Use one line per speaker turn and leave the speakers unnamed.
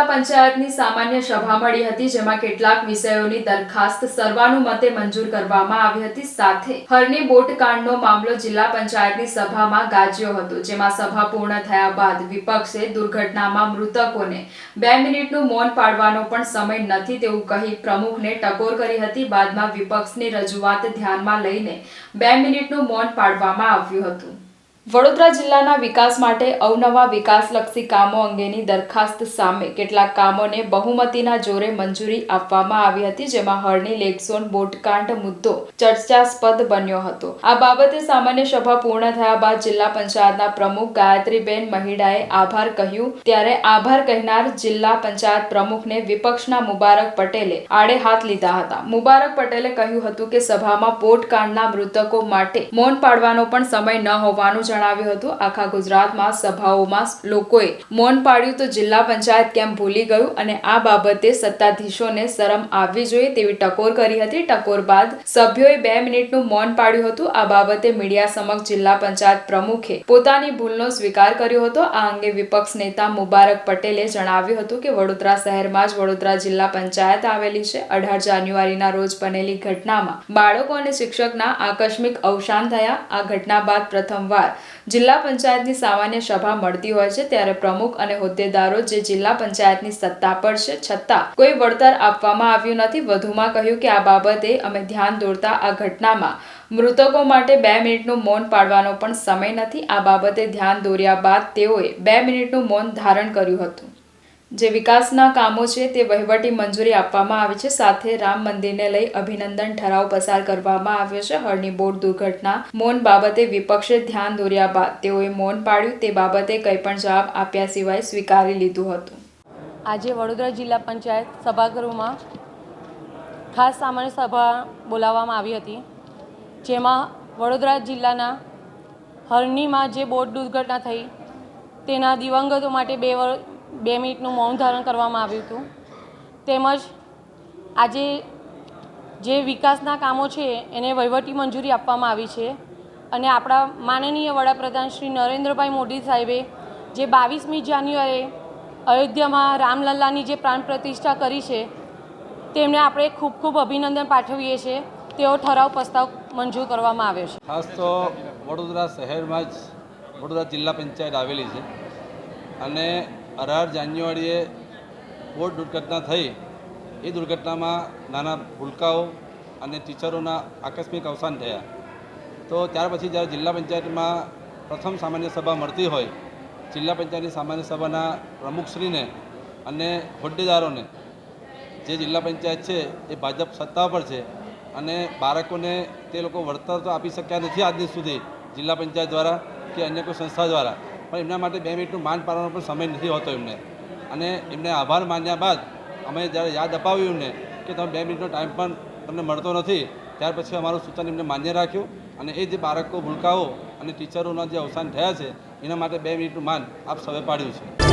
જિલ્લા પંચાયતની સામાન્ય સભા મળી હતી, જેમાં કેટલાક વિષયોની દરખાસ્ત સર્વાનુમતે મંજૂર કરવામાં આવી હતી. સાથે હરની બોટકાંડનો મામલો જિલ્લા પંચાયતની સભામાં ગાજ્યો હતો, જેમાં સભા પૂર્ણ થયા બાદ વિપક્ષે દુર્ઘટનામાં મૃતકોને બે મિનિટનું મૌન પાડવાનો પણ સમય નથી તેવું કહી પ્રમુખને ટકોર કરી હતી. બાદમાં વિપક્ષની રજૂઆત ધ્યાનમાં લઈને બે મિનિટનું મૌન પાડવામાં આવ્યું હતું. વડોદરા જિલ્લાના વિકાસ માટે અવનવા વિકાસલક્ષી કામો અંગેની દરખાસ્ત સામે કેટલાક કામોને બહુમતીના જોરે મંજૂરી આપવામાં આવી હતી, જેમાં હળની લેકઝોન બોટકાંડ મુદ્દો ચર્ચાસ્પદ બન્યો હતો. આ બાબતે સામાન્ય સભા પૂર્ણ થયા બાદ જિલ્લા પંચાયતના પ્રમુખ ગાયત્રીબેન મહિડાએ આભાર કહ્યું. ત્યારે આભાર કહેનાર જિલ્લા પંચાયત પ્રમુખને વિપક્ષના મુબારક પટેલે આડે હાથ લીધા હતા. મુબારક પટેલે કહ્યું હતું કે સભામાં બોટકાંડના મૃતકો માટે મૌન પાડવાનો પણ સમય ન હોવાનું જણાવ્યું. હતું, આખા ગુજરાતમાં, સભાઓમાં લોકોએ મૌન પાડ્યું તો જિલ્લા પંચાયત કેમ ભૂલી ગયું અને આ બાબતે સત્તાધીશોને શરમ આવવી જોઈએ તેવી ટકોર કરી હતી. ટકોર બાદ સભ્યોએ બે મિનિટનું મૌન પાડ્યું હતું. આ બાબતે મીડિયા સમક્ષ જિલ્લા પંચાયત પ્રમુખે પોતાની ભૂલનો સ્વીકાર કર્યો હતો. આ અંગે વિપક્ષ નેતા મુબારક પટેલે જણાવ્યું હતું કે વડોદરા શહેરમાં જ વડોદરા જિલ્લા પંચાયત આવેલી છે. અઢાર જાન્યુઆરીના રોજ બનેલી ઘટનામાં બાળકો અને શિક્ષકના આકસ્મિક અવસાન થયા. આ ઘટના બાદ પ્રથમવાર જિલ્લા પંચાયતની સામાન્ય સભા મળતી હોય છે ત્યારે પ્રમુખ અને હોદ્દેદારો જે જિલ્લા પંચાયતની સત્તા પર છે, છતાં કોઈ વળતર આપવામાં આવ્યું નથી. વધુમાં કહ્યું કે આ બાબતે અમે ધ્યાન દોરતા આ ઘટનામાં મૃતકો માટે બે મિનિટનું મૌન પાડવાનો પણ સમય નથી. આ બાબતે ધ્યાન દોર્યા બાદ તેઓએ બે મિનિટનું મૌન ધારણ કર્યું હતું. જે વિકાસના કામો છે તે વહીવટી મંજૂરી આપવામાં આવી છે. સાથે રામ મંદિરને લઈ અભિનંદન ઠરાવ પસાર કરવામાં આવ્યો છે. હળની બોટ દુર્ઘટના, મૌન બાબતે વિપક્ષે ધ્યાન દોર્યા બાદ તેઓએ મૌન પાડ્યું. તે બાબતે કંઈ પણ જવાબ આપ્યા સિવાય સ્વીકારી લીધું હતું.
આજે વડોદરા જિલ્લા પંચાયત સભાગૃહમાં ખાસ સામાન્ય સભા બોલાવવામાં આવી હતી, જેમાં વડોદરા જિલ્લાના હરણીમાં જે બોટ દુર્ઘટના થઈ, તેના દિવંગતો માટે બે વર બે મિનિટનું મૌન ધારણ કરવામાં આવ્યું હતું. તેમજ આજે જે વિકાસના કામો છે એને વહીવટી મંજૂરી આપવામાં આવી છે અને આપણા માનનીય વડાપ્રધાન શ્રી નરેન્દ્રભાઈ મોદી સાહેબે જે બાવીસમી જાન્યુઆરીએ અયોધ્યામાં રામલલ્લાની જે પ્રાણ પ્રતિષ્ઠા કરી છે, તેમને આપણે ખૂબ ખૂબ અભિનંદન પાઠવીએ છીએ. તેઓ ઠરાવ પ્રસ્તાવ મંજૂર કરવામાં આવ્યો છે.
ખાસ તો વડોદરા શહેરમાં જ, વડોદરા જિલ્લા પંચાયત આવેલી છે. અને અઢાર જાન્યુઆરીએ બોટ દુર્ઘટના થઈ. એ દુર્ઘટનામાં નાના ભૂલકાઓ અને ટીચરોના આકસ્મિક અવસાન થયા. તો ત્યાર પછી જ્યારે જિલ્લા પંચાયતમાં પ્રથમ સામાન્ય સભા મળતી હોય, જિલ્લા પંચાયતની સામાન્ય સભાના પ્રમુખશ્રીને અને હોદ્દેદારોને, જે જિલ્લા પંચાયત છે એ ભાજપ સત્તા પર છે અને બાળકોને તે લોકો વળતર તો આપી શક્યા નથી આજની સુધી જિલ્લા પંચાયત દ્વારા કે અન્ય કોઈ સંસ્થા દ્વારા. પણ એમના માટે બે મિનિટનું માન પાડવાનો પણ સમય નથી હોતો એમને. અને એમને આભાર માન્યા બાદ અમે જ્યારે યાદ અપાવ્યું એમને કે તમે બે મિનિટનો ટાઈમ પણ તમને મળતો નથી, ત્યાર પછી અમારું સૂચન એમને માન્ય રાખ્યું અને એ જે બાળકો ભૂલકાઓ અને ટીચરોના જે અવસાન થયા છે, એના માટે બે મિનિટનું માન આપ સૌએ પાડ્યું છે.